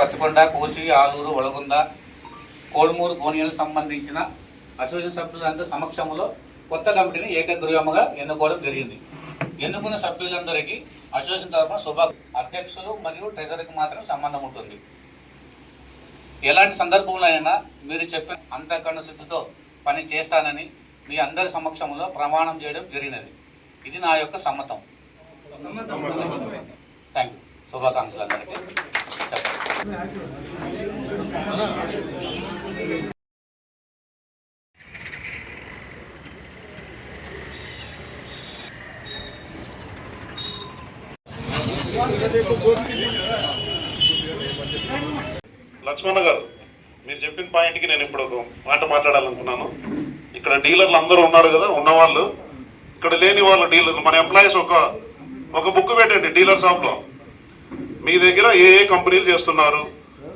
పత్తికొండ కోసి ఆలూరు ఒలగొంద కోడుమూరు కోనియలకు సంబంధించిన అసోసియేషన్ సభ్యులందరి సమక్షంలో కొత్త కమిటీని ఏకగ్రీవముగా ఎన్నుకోవడం జరిగింది. ఎన్నుకున్న సభ్యులందరికీ అసోసియేషన్ తరఫున శుభ అధ్యక్షులు మరియు ట్రెజరీకి మాత్రం సంబంధం ఉంటుంది. ఎలాంటి సందర్భంలో అయినా మీరు చెప్పిన అంతఃకరణ శుద్ధితో పని చేస్తానని మీ అందరి సమక్షంలో ప్రమాణం చేయడం జరిగినది. ఇది నా యొక్క సమ్మతం. థ్యాంక్ యూ శుభాకాంక్షలు అందరికీ. చెప్పండి. లక్ష్మణ గారు మీరు చెప్పిన పాయింట్కి నేను ఇప్పుడు ఒక మాట మాట్లాడాలనుకున్నాను. ఇక్కడ డీలర్లు అందరూ ఉన్నారు కదా ఉన్నవాళ్ళు. ఇక్కడ లేని వాళ్ళు డీలర్లు. మన ఎంప్లాయీస్ ఒక ఒక బుక్ పెట్టండి డీలర్ షాప్లో మీ దగ్గర ఏ ఏ కంపెనీలు చేస్తున్నారు?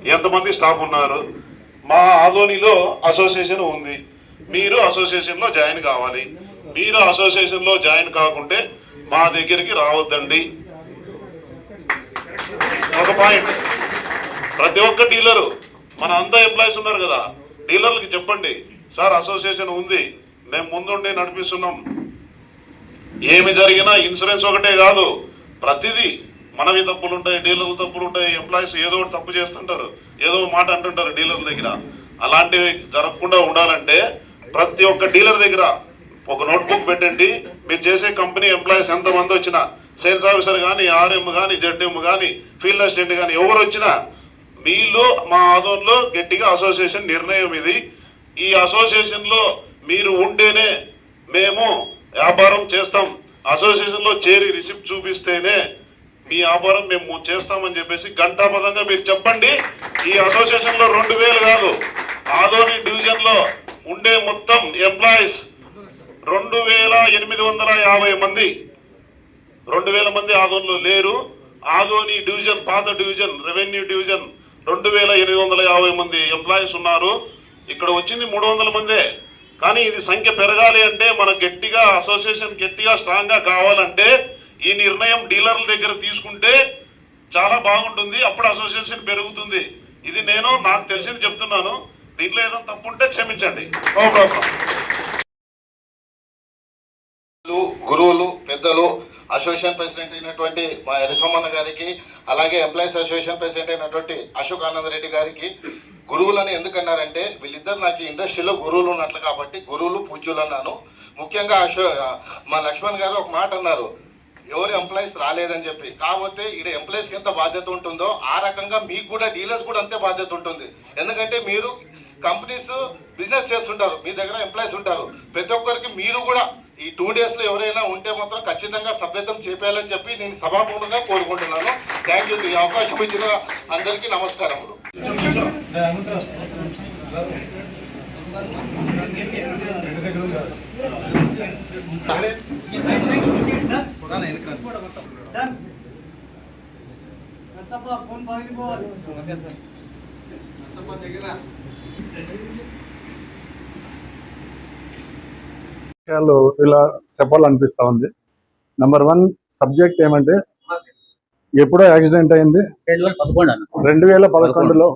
ఎంతమంది స్టాఫ్ ఉన్నారు? మా ఆదోనిలో అసోసియేషన్ ఉంది. మీరు అసోసియేషన్లో జాయిన్ కావాలి. మీరు అసోసియేషన్లో జాయిన్ కాకుంటే మా దగ్గరికి రావద్దండి. ఒక పాయింట్. ప్రతి ఒక్క డీలరు మన అంతా ఎంప్లాయీస్ ఉన్నారు కదా డీలర్లకి చెప్పండి. సార్ అసోసియేషన్ ఉంది. మేము ముందుండి నడిపిస్తున్నాం. ఏమి జరిగినా ఇన్సూరెన్స్ ఒకటే కాదు ప్రతిదీ మనవి తప్పులు ఉంటాయి డీలర్లు తప్పులు ఉంటాయి ఎంప్లాయీస్ ఏదో ఒకటి తప్పు చేస్తుంటారు ఏదో మాట అంటుంటారు డీలర్ల దగ్గర. అలాంటివి జరగకుండా ఉండాలంటే ప్రతి ఒక్క డీలర్ దగ్గర ఒక నోట్బుక్ పెట్టండి. మీరు చేసే కంపెనీ ఎంప్లాయీస్ ఎంతమంది వచ్చినా సేల్స్ ఆఫీసర్ కానీ ఆర్ఎం కానీ జడ్ఎం కానీ ఫీల్డ్ అసిస్టెంట్ కానీ ఎవరు వచ్చినా మీలో మా ఆదోన్లో గట్టిగా అసోసియేషన్ నిర్ణయం ఇది. ఈ అసోసియేషన్లో మీరు ఉంటేనే మేము వ్యాపారం చేస్తాం. అసోసియేషన్లో చేరి రిసిప్ట్ చూపిస్తేనే మీ వ్యాపారం మేము చేస్తామని చెప్పేసి గంటాపదంగా మీరు చెప్పండి. ఈ అసోసియేషన్లో రెండు వేలు కాదు. ఆదోని డివిజన్లో ఉండే మొత్తం ఎంప్లాయీస్ రెండు వేల ఎనిమిది వందల యాభై మంది. రెండు వేల మంది ఆదోన్లో లేరు. ఆదోని డివిజన్ పాత డివిజన్ రెవెన్యూ డివిజన్ రెండు వేల ఎనిమిది వందల యాభై మంది ఎంప్లాయీస్ ఉన్నారు. ఇక్కడ వచ్చింది మూడు వందల మందే. కానీ ఇది సంఖ్య పెరగాలి అంటే మన గట్టిగా అసోసియేషన్ గట్టిగా స్ట్రాంగ్గా కావాలంటే ఈ నిర్ణయం డీలర్ల దగ్గర తీసుకుంటే చాలా బాగుంటుంది అప్పుడు అసోసియేషన్ పెరుగుతుంది. ఇది నేను నాకు తెలిసింది చెప్తున్నాను. దీంట్లో ఏదైనా తప్పు ఉంటే క్షమించండి. No problem. గురువులు, పెద్దలు అసోసియేషన్ ప్రెసిడెంట్ అయినటువంటి మా ఎరసమ్మన్న గారికి అలాగే ఎంప్లాయీస్ అసోసియేషన్ ప్రెసిడెంట్ అయినటువంటి అశోక్ ఆనంద్ రెడ్డి గారికి గురువులని ఎందుకన్నారంటే వీళ్ళిద్దరు నాకు ఇండస్ట్రీలో గురువులు ఉన్నట్లు కాబట్టి గురువులు పూజ్యులు అన్నాను. ముఖ్యంగా అశో మా లక్ష్మణ్ గారు ఒక మాట అన్నారు. ఎవరు ఎంప్లాయీస్ రాలేదని చెప్పి. కాకపోతే ఇక్కడ ఎంప్లాయీస్కి ఎంత బాధ్యత ఉంటుందో ఆ రకంగా మీకు కూడా డీలర్స్ కూడా అంతే బాధ్యత ఉంటుంది. ఎందుకంటే మీరు కంపెనీస్ బిజినెస్ చేస్తుంటారు. మీ దగ్గర ఎంప్లాయీస్ ఉంటారు. ప్రతి ఒక్కరికి మీరు కూడా ఈ టూ డేస్లో ఎవరైనా ఉంటే మాత్రం ఖచ్చితంగా సభ్యత్వం చేపేయాలని చెప్పి నేను సభాపూర్ణంగా కోరుకుంటున్నాను. థ్యాంక్ యూ ఈ అవకాశం ఇచ్చిన అందరికీ నమస్కారములు. విషయాలు ఇలా చెప్పాలనిపిస్తా ఉంది. నెంబర్ వన్ సబ్జెక్ట్ ఏమంటే ఎప్పుడో యాక్సిడెంట్ అయింది. రెండు వేల పదకొండులో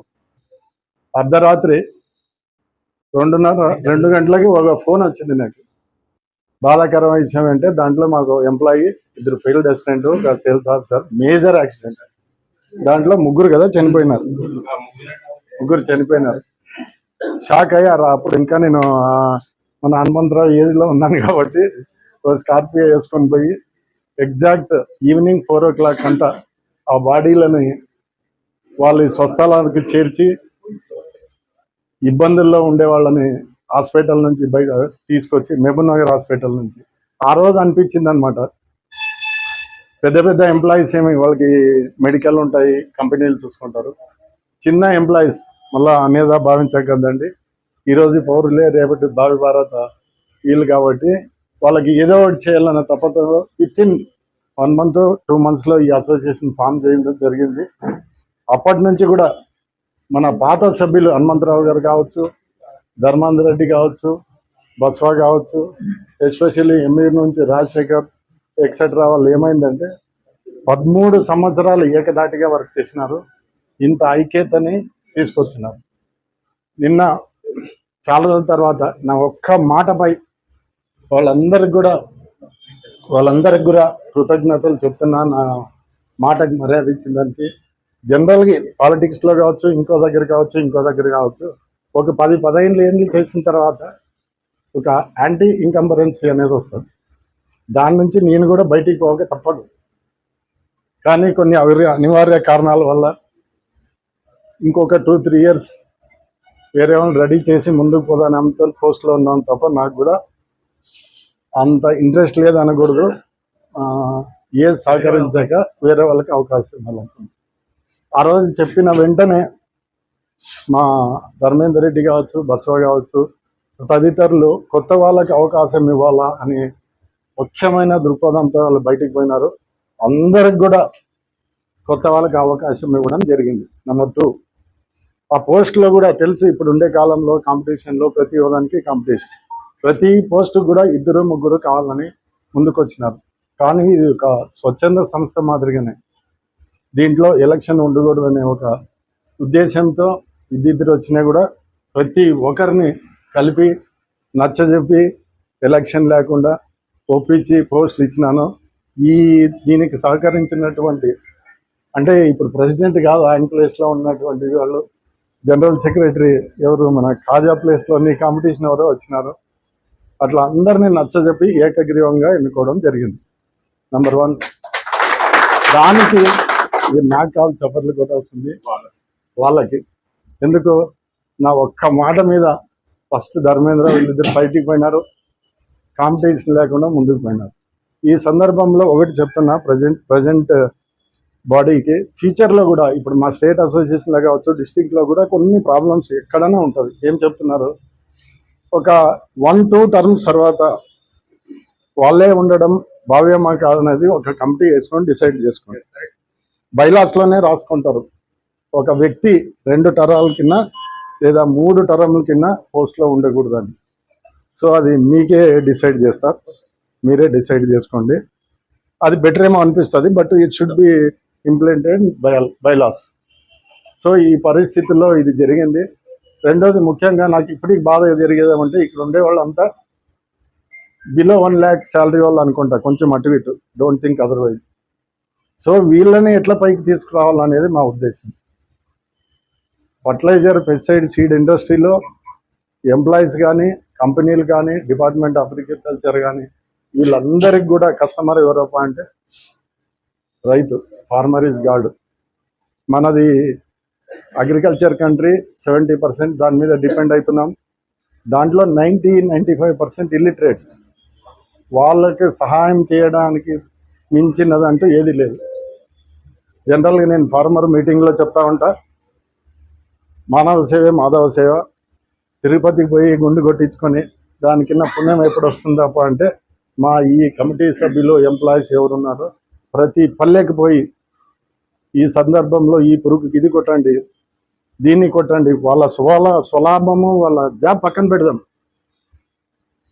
అర్ధరాత్రి రెండున్నర రెండు గంటలకి ఒక ఫోన్ వచ్చింది నాకు. బాధాకరమైన విషయం ఏంటంటే దాంట్లో మాకు ఎంప్లాయీ ఇద్దరు ఫీల్డ్ అసిస్టెంట్ ఒక సేల్స్ ఆఫీసర్. Major accident. దాంట్లో ముగ్గురు కదా చనిపోయినారు. ముగ్గురు చనిపోయినారు. షాక్ అయ్యారు అప్పుడు ఇంకా నేను మన హనుమంతరావు ఏజ్లో ఉన్నాను కాబట్టి స్కార్పియో వేసుకొని పోయి exact evening four o'clock అంట ఆ బాడీలని వాళ్ళ స్వస్థలానికి చేర్చి ఇబ్బందుల్లో ఉండే వాళ్ళని హాస్పిటల్ నుంచి బయట తీసుకొచ్చి మెబునగర్ నగర్ హాస్పిటల్ నుంచి. ఆ రోజు అనిపించింది అనమాట పెద్ద పెద్ద ఎంప్లాయీస్ ఏమి వాళ్ళకి మెడికల్ ఉంటాయి కంపెనీలు చూసుకుంటారు. చిన్న ఎంప్లాయీస్ మళ్ళా అనేదా భావించకదండి ఈరోజు పౌరులే రేపటి భావి భారత వీళ్ళు కాబట్టి వాళ్ళకి ఏదో ఒకటి చేయాలన్న తప్పతో with in one month two మంత్స్లో ఈ అసోసియేషన్ ఫామ్ చేయడం జరిగింది. అప్పటి నుంచి కూడా మన పాత సభ్యులు హనుమంతరావు గారు కావచ్చు ధర్మాంధర్ రెడ్డి కావచ్చు బస్వా కావచ్చు ఎస్పెషల్లీ ఎంఈ నుంచి రాజశేఖర్ ఎక్సెట్రా వాళ్ళు ఏమైందంటే పదమూడు సంవత్సరాలు ఏకదాటిగా వర్క్ చేసినారు. ఇంత ఐక్యతని తీసుకొచ్చినారు. నిన్న చాలా రోజుల తర్వాత నా ఒక్క మాటపై వాళ్ళందరికి కూడా వాళ్ళందరికి కూడా కృతజ్ఞతలు చెప్తున్నా. నా మాటకి మర్యాద ఇచ్చిన దానికి జనరల్గా పాలిటిక్స్లో కావచ్చు ఇంకో దగ్గర కావచ్చు ఇంకో దగ్గర కావచ్చు ఒక పది పదహైదు ఏంది చేసిన తర్వాత ఒక యాంటీ ఇన్కంపరెన్సీ అనేది వస్తుంది. దాని నుంచి నేను కూడా బయటికి పోక తప్పదు. కానీ కొన్ని అవి అనివార్య కారణాల వల్ల ఇంకొక టూ త్రీ ఇయర్స్ వేరే వాళ్ళని రెడీ చేసి ముందుకు పోదాని అంత పోస్ట్లో ఉన్నాం తప్ప నాకు కూడా అంత ఇంట్రెస్ట్ లేదు అనకూడదు. ఏ సహకరించాక వేరే వాళ్ళకి అవకాశం ఇవ్వాలనుకుంటున్నాను ఆ రోజు చెప్పిన వెంటనే మా ధర్మేందర్ రెడ్డి కావచ్చు బసవ కావచ్చు తదితరులు కొత్త వాళ్ళకి అవకాశం ఇవ్వాలా అని ముఖ్యమైన దృక్పథంతో వాళ్ళు బయటికి పోయినారు. అందరికి కూడా కొత్త వాళ్ళకి అవకాశం ఇవ్వడం జరిగింది. నెంబర్ టూ ఆ పోస్ట్లో కూడా తెలుసు ఇప్పుడు ఉండే కాలంలో కాంపిటీషన్లో ప్రతి ఒక్కదానికి కాంపిటీషన్ ప్రతి పోస్ట్ కూడా ఇద్దరు ముగ్గురు కావాలని ముందుకొచ్చినారు. కానీ ఇది ఒక స్వచ్ఛంద సంస్థ మాదిరిగానే. దీంట్లో ఎలక్షన్ ఉండకూడదనే ఒక ఉద్దేశంతో ఇద్దరు వచ్చినా కూడా ప్రతి ఒక్కరిని కలిపి నచ్చజెప్పి ఎలక్షన్ లేకుండా ఒప్పించి పోస్ట్ ఇచ్చినాను. ఈ దీనికి సహకరించినటువంటి అంటే ఇప్పుడు ప్రెసిడెంట్ కాదు ఆయన ప్లేస్లో ఉన్నటువంటి వాళ్ళు జనరల్ సెక్రటరీ ఎవరు మన కాజా ప్లేస్లోని కాంపిటీషన్ ఎవరో వచ్చినారు. అట్లా అందరినీ నచ్చజెప్పి ఏకగ్రీవంగా ఎన్నుకోవడం జరిగింది. నంబర్ వన్ దానికి నాకు కాదు చప్పట్లు వస్తుంది వాళ్ళకి. ఎందుకు? నా ఒక్క మాట మీద ఫస్ట్ ధర్మేంద్ర వీళ్ళిద్దరు బయటికి పోయినారు. కాంపిటీషన్ లేకుండా ముందుకు పోయినారు. ఈ సందర్భంలో ఒకటి చెప్తున్నా ప్రజెంట్ ప్రజెంట్ బాడీకి ఫ్యూచర్లో కూడా ఇప్పుడు మా స్టేట్ అసోసియేషన్లో కావచ్చు డిస్టిక్లో కూడా కొన్ని ప్రాబ్లమ్స్ ఎక్కడనే ఉంటుంది ఏం చెప్తున్నారు? ఒక వన్ టూ టర్మ్స్ తర్వాత వాళ్ళే ఉండడం భావ్యమా కాదనేది ఒక కమిటీ వేసుకొని డిసైడ్ చేసుకోండి. బైలాస్లోనే రాసుకుంటారు. ఒక వ్యక్తి రెండు టరాల కింద లేదా మూడు టర్మ్ల కింద పోస్ట్లో ఉండకూడదని. సో అది మీకే డిసైడ్ చేస్తారు మీరే డిసైడ్ చేసుకోండి. అది బెటర్ ఏమో అనిపిస్తుంది but it should be implemented by bylaws so ఈ పరిస్థితుల్లో ఇది జరిగింది. రెండోది ముఖ్యంగా నాకు ఇప్పటికి బాధ జరిగేదేమంటే ఇక్కడ ఉండే వాళ్ళంతా బిలో వన్ ల్యాక్ శాలరీ వాళ్ళు అనుకుంటా కొంచెం అటు ఇటు డోంట్ థింక్ అదర్వైజ్ సో వీళ్ళని ఎట్లా పైకి తీసుకురావాలనేది మా ఉద్దేశం. ఫర్టిలైజర్ పెస్టిసైడ్ సీడ్ ఇండస్ట్రీలో ఎంప్లాయీస్ కానీ కంపెనీలు కానీ డిపార్ట్మెంట్ ఆఫ్ అగ్రికల్చర్ కానీ వీళ్ళందరికి కూడా కస్టమర్ ఎవరప్ప అంటే రైతు ఫార్మర్ ఈజ్ గాడ్ మనది అగ్రికల్చర్ కంట్రీ సెవెంటీ పర్సెంట్ దాని మీద డిపెండ్ అవుతున్నాం. దాంట్లో ninety ninety five percent illiterates. వాళ్ళకి సహాయం చేయడానికి మించినదంటూ ఏది లేదు. జనరల్గా నేను ఫార్మర్ మీటింగ్లో చెప్తా ఉంటా. మానవ సేవే మాధవ సేవ. తిరుపతికి పోయి గుండు కొట్టించుకొని దాని కింద పుణ్యం ఎప్పుడు వస్తుందప్ప అంటే మా ఈ కమిటీ సభ్యులు ఎంప్లాయీస్ ఎవరున్నారో ప్రతి పల్లెకి పోయి ఈ సందర్భంలో ఈ పురుగుకి ఇది కొట్టండి దీన్ని కొట్టండి వాళ్ళ స్వల స్వలాభము వాళ్ళ జాబ్ పక్కన పెడదాం.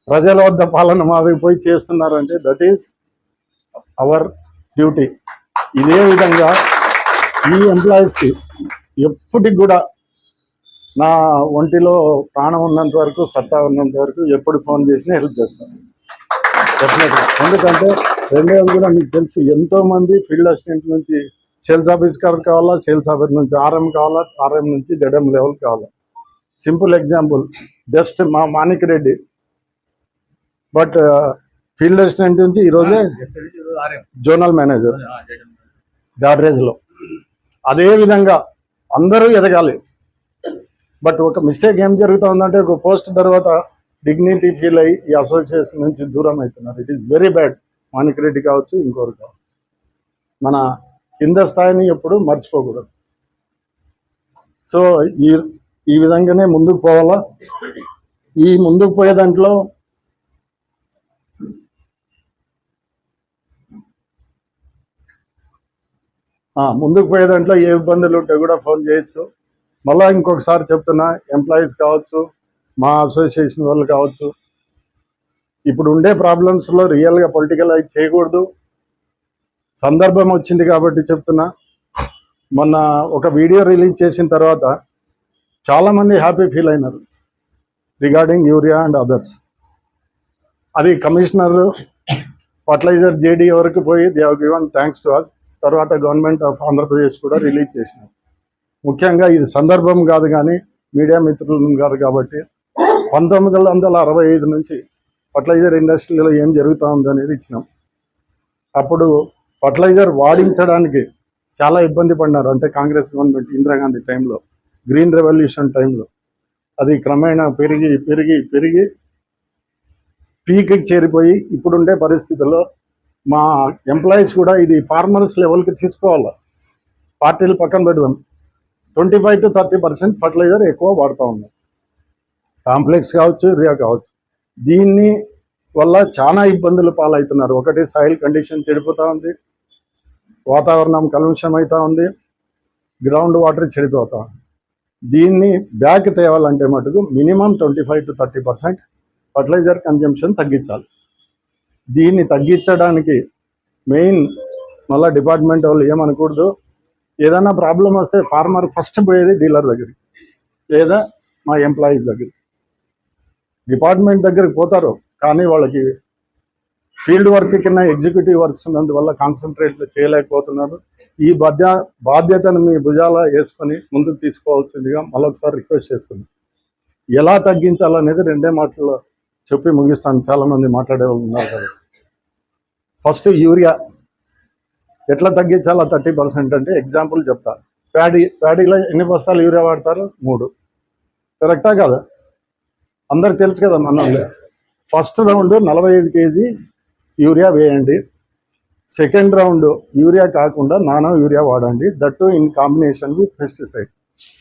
ప్రజల వద్ద పాలన మాది పోయి చేస్తున్నారంటే దట్ ఈస్ అవర్ డ్యూటీ ఇదే విధంగా ఈ ఎంప్లాయీస్కి ఎప్పటికి కూడా నా ఒంటిలో ప్రాణం ఉన్నంత వరకు సత్తా ఉన్నంత వరకు ఎప్పుడు ఫోన్ చేసినా హెల్ప్ చేస్తాను. డెఫినెట్గా ఎందుకంటే రెండేది కూడా మీకు తెలుసు ఎంతో మంది ఫీల్డ్ అసిస్టెంట్ నుంచి సేల్స్ ఆఫీసర్ కావాలా సేల్స్ ఆఫీసర్ నుంచి ఆర్ఎం కావాలా ఆర్ఎం నుంచి జెడ్ఎం లెవెల్ కావాలా. సింపుల్ ఎగ్జాంపుల్ జస్ట్ మా Manik Reddy. But field assistant నుంచి ఈరోజే జోనల్ మేనేజర్. గాడ్రేజ్లో. అదే విధంగా అందరూ ఎదగాలి. బట్ ఒక మిస్టేక్ ఏం జరుగుతుందంటే ఒక పోస్ట్ తర్వాత డిగ్నిటీ ఫీల్ అయ్యి ఈ అసోసియేషన్ నుంచి దూరం అవుతున్నారు it is very bad Manik Reddy కావచ్చు ఇంకొకరు కావచ్చు. మన కింద స్థాయిని ఎప్పుడు మర్చిపోకూడదు. సో ఈ ఈ విధంగానే ముందుకు పోవాలా? ఈ ముందుకు పోయే దాంట్లో ముందుకు పోయే దాంట్లో ఏ ఇబ్బందులు ఉంటే కూడా ఫోన్ చేయొచ్చు. మళ్ళా ఇంకొకసారి చెప్తున్నా ఎంప్లాయీస్ కావచ్చు మా అసోసియేషన్ వాళ్ళు కావచ్చు ఇప్పుడు ఉండే ప్రాబ్లమ్స్లో రియల్గా పొలిటికల్ అయితే చేయకూడదు. సందర్భం వచ్చింది కాబట్టి చెప్తున్నా. మొన్న ఒక వీడియో రిలీజ్ చేసిన తర్వాత చాలామంది హ్యాపీ ఫీల్ అయినారు రిగార్డింగ్ యూరియా అండ్ అదర్స్ అది కమిషనర్ ఫర్టిలైజర్ జేడీ వరకు పోయి they have given thanks to us తర్వాత గవర్నమెంట్ ఆఫ్ ఆంధ్రప్రదేశ్ కూడా రిలీజ్ చేసినారు. ముఖ్యంగా ఇది సందర్భం కాదు కానీ మీడియా మిత్రులు గారు కాబట్టి పంతొమ్మిది వందల అరవై ఐదు నుంచి ఫర్టిలైజర్ ఇండస్ట్రీలో ఏం జరుగుతూ ఉంది అనేది ఇచ్చినాం. అప్పుడు ఫర్టిలైజర్ వాడించడానికి చాలా ఇబ్బంది పడినారు అంటే కాంగ్రెస్ గవర్నమెంట్ ఇందిరాగాంధీ టైంలో గ్రీన్ రెవల్యూషన్ టైంలో. అది క్రమేణా పెరిగి పెరిగి పెరిగి పీకి చేరిపోయి ఇప్పుడుండే పరిస్థితుల్లో మా ఎంప్లాయీస్ కూడా ఇది ఫార్మర్స్ లెవెల్కి తీసుకోవాలి? పార్టీలు పక్కన పెడదాం. Twenty five to thirty percent fertiliser ఎక్కువ వాడుతూ ఉన్నాం. కాంప్లెక్స్ కావచ్చు రియా కావచ్చు. దీన్ని వల్ల చాలా ఇబ్బందులు పాలవుతున్నారు. ఒకటి సాయిల్ కండిషన్ చెడిపోతూ ఉంది. వాతావరణం కలుషం అవుతూ ఉంది. గ్రౌండ్ వాటర్ చెడిపోతా ఉంది. దీన్ని బ్యాక్ తేవాలంటే మటుకు minimum twenty five to thirty percent fertiliser consumption తగ్గించాలి. దీన్ని తగ్గించడానికి మెయిన్ మళ్ళీ డిపార్ట్మెంట్ వాళ్ళు ఏమనకూడదు? ఏదైనా ప్రాబ్లం వస్తే ఫార్మర్ ఫస్ట్ పోయేది డీలర్ దగ్గరికి లేదా మా ఎంప్లాయీస్ దగ్గరికి డిపార్ట్మెంట్ దగ్గరికి పోతారు కానీ వాళ్ళకి ఫీల్డ్ వర్క్ కింద ఎగ్జిక్యూటివ్ వర్క్స్ ఉన్నందువల్ల కాన్సన్ట్రేట్ చేయలేకపోతున్నారు. ఈ బాధ్య బాధ్యతను మీ భుజాల వేసుకొని ముందుకు తీసుకోవాల్సిందిగా మరొకసారి రిక్వెస్ట్ చేస్తున్నాను. ఎలా తగ్గించాలనేది రెండే మాటల్లో చెప్పి ముగిస్తాను. చాలామంది మాట్లాడే వాళ్ళు ఉన్నారు ఫస్ట్ యూరియా ఎట్లా తగ్గించాలా థర్టీ పర్సెంట్ అంటే ఎగ్జాంపుల్ చెప్తా. ప్యాడీ ప్యాడీలో ఎన్ని బస్తాలు యూరియా వాడతారు? మూడు. కరెక్టా కదా? అందరికి తెలుసు కదా మన ఫస్ట్ రౌండ్ నలభై ఐదు కేజీ యూరియా వేయండి. సెకండ్ రౌండ్ యూరియా కాకుండా నానో యూరియా వాడండి. That in combination with pesticide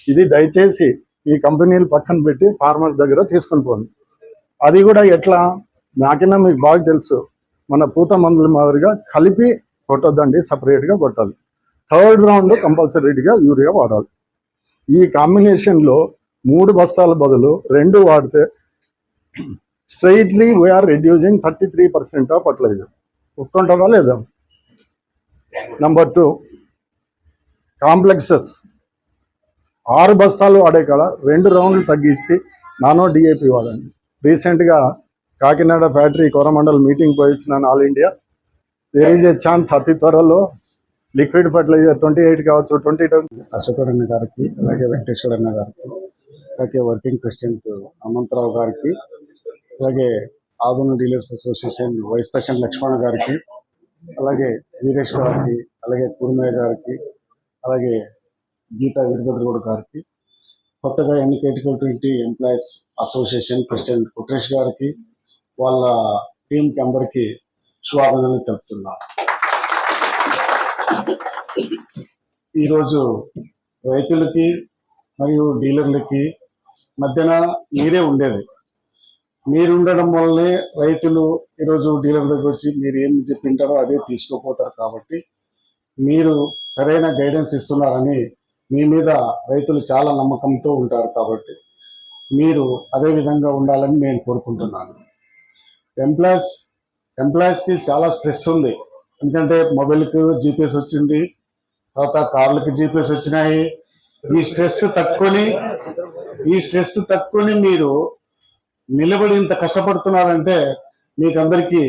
ఇది దయచేసి ఈ కంపెనీలు పక్కన పెట్టి ఫార్మర్ దగ్గర తీసుకొని పోండి. అది కూడా ఎట్లా? నాకైనా మీకు బాగా తెలుసు. మన పూత మందుల మాదిరిగా కలిపి కొట్టొద్దండి సపరేట్గా కొట్టాలి. థర్డ్ రౌండ్ కంపల్సరీగా యూరియా వాడాలి. ఈ కాంబినేషన్లో మూడు బస్తాల బదులు రెండు వాడితే straightly we are reducing thirty three percent of fertiliser ఒప్పుకుంటారా లేదా? నంబర్ టూ కాంప్లెక్సెస్ ఆరు బస్తాలు వాడే కాడ రెండు రౌండ్లు తగ్గించి నానో డిఏపి వాడండి. రీసెంట్గా కాకినాడ ఫ్యాక్టరీ కోరమండల్ మీటింగ్ పోయి వచ్చినాను all India there is a chance అతి త్వరలో లిక్విడ్ ఫర్టిలైజర్ ట్వంటీ ఎయిట్ కావచ్చు ట్వంటీ అశోకరణ గారికి అలాగే వెంకటేశ్వరన్న గారికి అలాగే వర్కింగ్ ప్రెసిడెంట్ హనుమంతరావు గారికి అలాగే ఆధునిక dealers association vice president Lakshmana గారికి అలాగే వీరేష్ గారికి అలాగే కురుమయ్య గారికి అలాగే గీతా వీరభద్రగౌడ్ గారికి కొత్తగా ఎన్నికేటటువంటి ఎంప్లాయీస్ అసోసియేషన్ ప్రెసిడెంట్ కుట్రేష్ గారికి వాళ్ళ టీంకి అందరికీ స్వాగతం తెలుపుతున్నాను ఈరోజు రైతులకి మరియు డీలర్లకి మధ్యన మీరే ఉండేది. మీరు ఉండడం వల్లే రైతులు ఈరోజు డీలర్ దగ్గర వచ్చి మీరు ఏం చెప్పింటారో అదే తీసుకోపోతారు కాబట్టి మీరు సరైన గైడెన్స్ ఇస్తున్నారని మీ మీద రైతులు చాలా నమ్మకంతో ఉంటారు కాబట్టి మీరు అదే విధంగా ఉండాలని నేను కోరుకుంటున్నాను. ఎంప్లాయీస్ ఎంప్లాయీస్కి చాలా స్ట్రెస్ ఉంది. ఎందుకంటే మొబైల్కి జీపీఎస్ వచ్చింది. తర్వాత కార్లకి జీపీఎస్ వచ్చినాయి. ఈ స్ట్రెస్ తక్కువని ఈ స్ట్రెస్ తక్కువని మీరు నిలబడి ఇంత కష్టపడుతున్నారంటే మీకు అందరికీ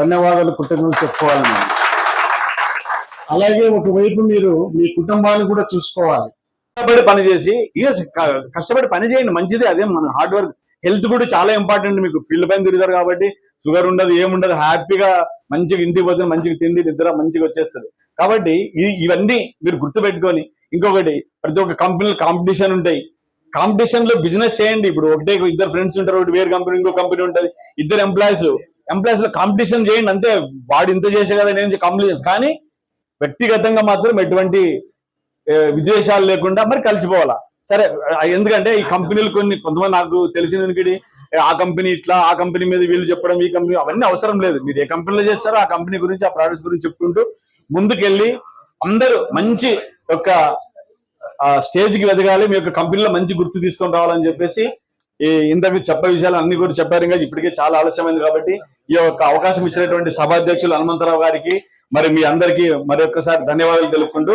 ధన్యవాదాలు కృతజ్ఞతలు చెప్పుకోవాలి నేను. అలాగే ఒకవైపు మీరు మీ కుటుంబాన్ని కూడా చూసుకోవాలి. కష్టపడి పని చేసి కష్టపడి పని చేయండి. మంచిదే. అదే మన హార్డ్ వర్క్ హెల్త్ కూడా చాలా ఇంపార్టెంట్ మీకు. ఫీల్డ్ పైన తిరుగుతారు కాబట్టి షుగర్ ఉండదు ఏముండదు హ్యాపీగా మంచిగా ఇంటికి పోతే మంచిగా తిండి నిద్ర మంచిగా వచ్చేస్తుంది. కాబట్టి ఇవన్నీ మీరు గుర్తుపెట్టుకొని ఇంకొకటి ప్రతి ఒక్క కంపెనీలు కాంపిటీషన్ ఉంటాయి. కాంపిటీషన్లో బిజినెస్ చేయండి. ఇప్పుడు ఒకటే ఇద్దరు ఫ్రెండ్స్ ఉంటారు ఒకటి వేరే కంపెనీ ఇంకో కంపెనీ ఉంటుంది. ఇద్దరు ఎంప్లాయీస్ ఎంప్లాయీస్లో కాంపిటీషన్ చేయండి. అంతే వాడు ఇంత చేసే కదా నేను కంపెనీ కానీ వ్యక్తిగతంగా మాత్రం ఎటువంటి విద్వేషాలు లేకుండా మరి కలిసిపోవాలా. సరే ఎందుకంటే ఈ కంపెనీలు కొన్ని కొంతమంది నాకు తెలిసిన ఆ కంపెనీ ఇట్లా ఆ కంపెనీ మీద వీళ్ళు చెప్పడం ఈ కంపెనీ అవన్నీ అవసరం లేదు. మీరు ఏ కంపెనీలో చేస్తారో ఆ కంపెనీ గురించి ఆ ప్రోడక్ట్స్ గురించి చెప్పుకుంటూ ముందుకెళ్ళి అందరూ మంచి ఒక స్టేజ్కి ఎదగాలి మీ యొక్క కంపెనీలో మంచి గుర్తు తీసుకొని రావాలని చెప్పేసి ఈ ఇంతకు చెప్పే విషయాలు అన్ని కూడా చెప్పారు. ఇంకా ఇప్పటికే చాలా ఆలస్యమైంది కాబట్టి ఈ యొక్క అవకాశం ఇచ్చినటువంటి సభాధ్యక్షులు హనుమంతరావు గారికి మరి మీ అందరికీ మరి ధన్యవాదాలు తెలుపుకుంటూ